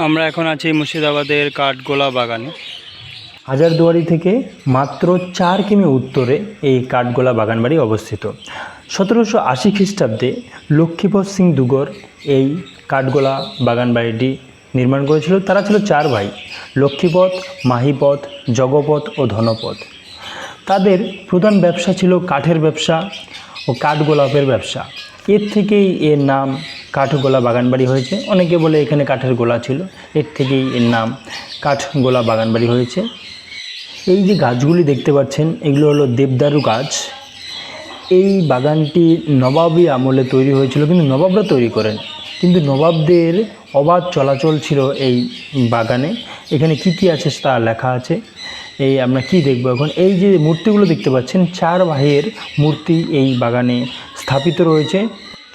আমরা এখন আছি মুর্শিদাবাদের কাঠগোলা বাগানে। হাজারদুয়ারি থেকে মাত্র চার কিমি উত্তরে এই কাঠগোলা বাগানবাড়ি অবস্থিত। সতেরোশো আশি খ্রিস্টাব্দে লক্ষ্মীপদ সিং দুগর এই কাঠগোলা বাগানবাড়িটি নির্মাণ করেছিল। তারা ছিল চার ভাই লক্ষ্মীপথ মাহিপথ জগপথ ও ধনপথ তাদের প্রধান ব্যবসা ছিল কাঠের ব্যবসা ও কাঠগোলাপের ব্যবসা। এর থেকেই এর নাম কাঠগোলা বাগানবাড়ি হয়েছে। অনেকে বলে এখানে কাঠের গোলা ছিল। এর থেকেই এর নাম কাঠগোলা বাগানবাড়ি হয়েছে। এই যে গাছগুলি দেখতে পাচ্ছেন, এগুলো হলো দেবদারু গাছ। এই বাগানটি নবাবী আমলে তৈরি হয়েছিল, কিন্তু নবাবরা তৈরি করেন। কিন্তু নবাবদের অবাধ চলাচল ছিল এই বাগানে। এখানে কি কি আছে তা লেখা আছে। এই আমরা কি দেখব এখন? এই যে মূর্তিগুলো দেখতে পাচ্ছেন চার ভাইয়ের মূর্তি এই বাগানে স্থাপিত রয়েছে।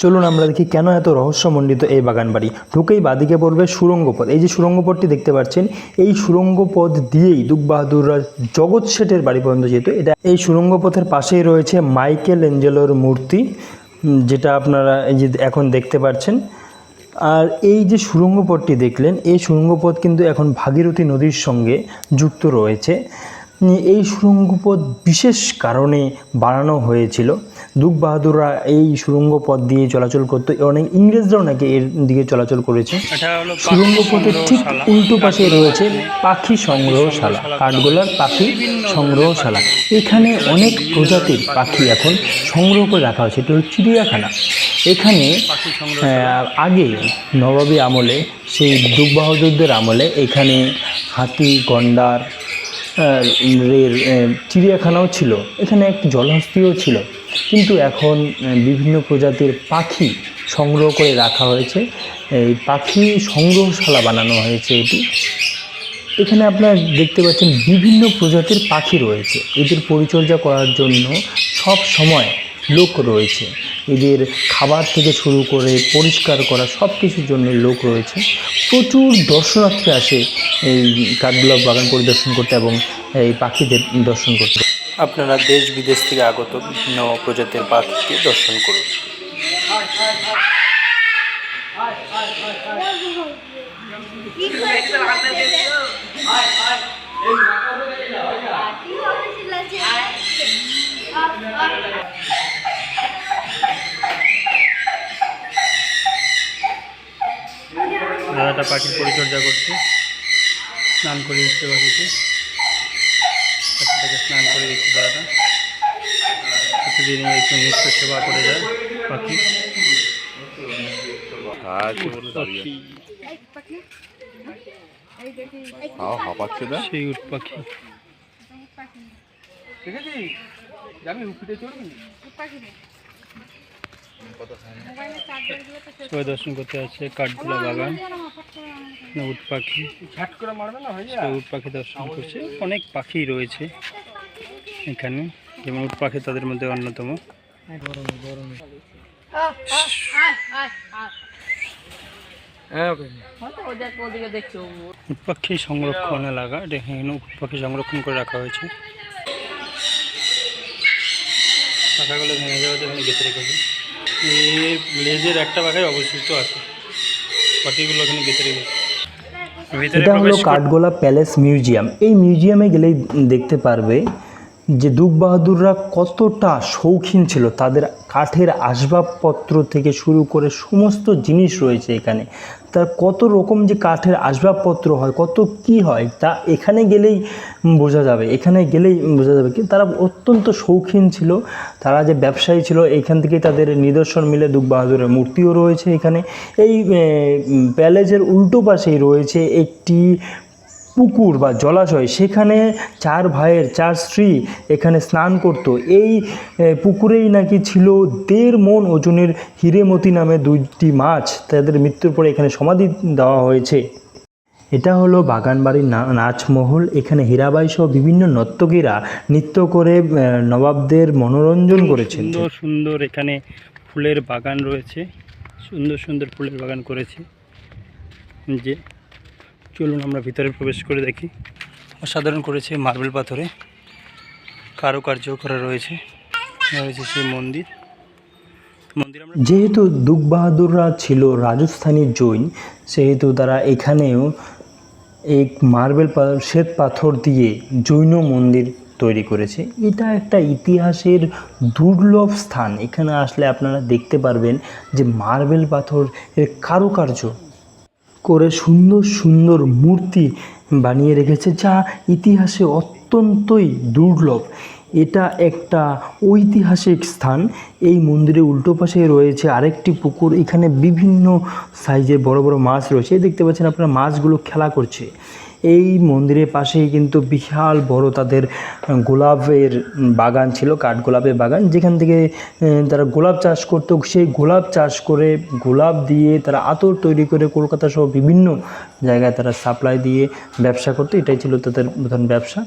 চলুন আমরা দেখি কেন এত রহস্যমণ্ডিত এই বাগান বাড়ি ঢুকেই বাদিকে পড়বে সুরঙ্গ পথ এই যে সুরঙ্গ পথটি দেখতে পাচ্ছেন, এই সুরঙ্গ পথ দিয়েই দুগ বাহাদুররা জগৎ শেঠের বাড়ি পর্যন্ত যেত এটা এই সুরঙ্গ পথের পাশেই রয়েছে মাইকেল এঞ্জেলোর মূর্তি যেটা আপনারা এই যে এখন দেখতে পাচ্ছেন। আর এই যে সুরঙ্গ পথটি দেখলেন, এই সুরঙ্গ পথ কিন্তু এখন ভাগীরথী নদীর সঙ্গে যুক্ত রয়েছে। এই সুরঙ্গ পথ বিশেষ কারণে বানানো হয়েছিল। দুগ বাহাদুররা এই সুরঙ্গ পথ দিয়ে চলাচল করতো অনেক ইংরেজরাও নাকি এর দিকে চলাচল করেছে। এটা সুরঙ্গ পথের ঠিক উল্টো পাশে রয়েছে পাখি সংগ্রহশালা কাঠগোলার পাখি সংগ্রহশালা। এখানে অনেক প্রজাতির পাখি এখন সংগ্রহ করে রাখা হয়েছে। এটা হলো চিড়িয়াখানা। এখানে আগে নবাবী আমলে সেই দুগ বাহাদুরদের আমলে এখানে হাতি গন্ডার চিড়িয়াখানাও ছিল। এখানে একটি জলহস্তিও ছিল। কিন্তু এখন বিভিন্ন প্রজাতির পাখি সংগ্রহ করে রাখা হয়েছে। এই পাখি সংগ্রহশালা বানানো হয়েছে এটি। এখানে আপনারা দেখতে পাচ্ছেন বিভিন্ন প্রজাতির পাখি রয়েছে। এদের পরিচর্যা করার জন্য সব সময় লোক রয়েছে। এদের খাবার থেকে শুরু করে পরিষ্কার করা সব কিছুর জন্য লোক রয়েছে। প্রচুর দর্শনার্থী আসে এই কাঠগোলাপ বাগান পরিদর্শন করতে এবং এই পাখিদের দর্শন করতে। আপনারা দেশ বিদেশ থেকে আগত বিভিন্ন প্রজাতির পাখিকে দর্শন করুন। দাদাটা পাখির পরিচর্যা করছে। স্নান করে দিচ্ছে পাখিকে পাখিটাকে স্নান করে দিচ্ছে দাদাটা প্রতিদিন একটু নিত্য সেবা করে যায় পাখি। পাখি। হাওয়া হাঁপাচ্ছে না? সেই উট পাখি। সবাই দর্শন করতে আসছে কাঠগোলা বাগান। উট পাখি। উট পাখি দর্শন করছে। অনেক পাখি রয়েছে এখানে। যেমন উট পাখি তাদের মধ্যে অন্যতম। উট পাখি সংরক্ষণ এলাকা। এখানে উট পাখি সংরক্ষণ করে রাখা হয়েছে। পাখাগুলো ভেঙে যাওয়াতে এখানে গেঁথে রেখেছে লেজের একটা পাখাই অবশিষ্ট আছে। পাখিগুলো এখানে গেঁথে রেখেছে ভিতরে এটা হলো কাঠগোলা প্যালেস মিউজিয়াম। এই মিউজিয়ামে গেলেই দেখতে পারবে যে দুগ বাহাদুররা কতটা শৌখিন ছিল, তাদের কাঠের আসবাবপত্র থেকে শুরু করে সমস্ত জিনিস রয়েছে এখানে। তার কত রকম যে কাঠের আসবাবপত্র হয়, কত কি হয়, তা এখানে গেলেই বোঝা যাবে। এখানে গেলেই বোঝা যাবে কি, তারা অত্যন্ত শৌখিন ছিল। তারা যে ব্যবসায়ী ছিল, এখান থেকেই তাদের নিদর্শন মিলে দুগ বাহাদুরের মূর্তিও রয়েছে এখানে। এই প্যালেজের উল্টো পাশেই রয়েছে একটি পুকুর বা জলাশয় সেখানে চার ভাইয়ের চার স্ত্রী এখানে স্নান করত। এই পুকুরেই নাকি ছিল দেড় মন ওজনের হিরেমতি নামে দুইটি মাছ। তাদের মৃত্যুর পরে এখানে সমাধি দেওয়া হয়েছে। এটা হলো বাগানবাড়ির নাচমহল। এখানে হীরাবাই সহ বিভিন্ন নর্তকীরা নৃত্য করে নবাবদের মনোরঞ্জন করেছেন। সুন্দর সুন্দর এখানে ফুলের বাগান রয়েছে। সুন্দর সুন্দর ফুলের বাগান করেছে। যে চলুন আমরা ভিতরে প্রবেশ করে দেখি। অসাধারণ করেছে মার্বেল পাথরে। কারুকার্য করা রয়েছে। রয়েছে সেই মন্দির। যেহেতু দুগ বাহাদুররা ছিল রাজস্থানী জৈন, সেহেতু তারা এখানেও এক মার্বেল শ্বেত পাথর দিয়ে জৈন মন্দির তৈরি করেছে। এটা একটা ইতিহাসের দুর্লভ স্থান। এখানে আসলে আপনারা দেখতে পারবেন যে মার্বেল পাথর এর কারুকার্য করে সুন্দর সুন্দর মূর্তি বানিয়ে রেখেছে যা ইতিহাসে অত্যন্তই দুর্লভ। এটা একটা ঐতিহাসিক স্থান। এই মন্দিরের উল্টো পাশে রয়েছে আরেকটি পুকুর। এখানে বিভিন্ন সাইজের বড় বড় মাছ রয়েছে। দেখতে পাচ্ছেন আপনারা মাছগুলো খেলা করছে। এই মন্দিরের পাশেই কিন্তু বিশাল বড় তাদের গোলাপের বাগান ছিল, কাঠগোলাপের বাগান। যেখান থেকে তারা গোলাপ চাষ করতো। সেই গোলাপ চাষ করে গোলাপ দিয়ে তারা আতর তৈরি করে কলকাতা সহ বিভিন্ন জায়গায় তারা সাপ্লাই দিয়ে ব্যবসা করতো। এটাই ছিল তাদের প্রধান ব্যবসা।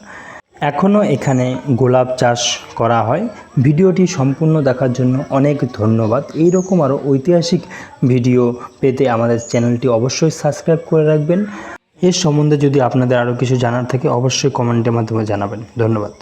এখনও এখানে গোলাপ চাষ করা হয়। ভিডিওটি সম্পূর্ণ দেখার জন্য অনেক ধন্যবাদ। এই রকম আরও ঐতিহাসিক ভিডিও পেতে আমাদের চ্যানেলটি অবশ্যই সাবস্ক্রাইব করে রাখবেন। এর সম্বন্ধে যদি আপনাদের আরও কিছু জানার থাকে, অবশ্যই কমেন্টের মাধ্যমে জানাবেন। ধন্যবাদ।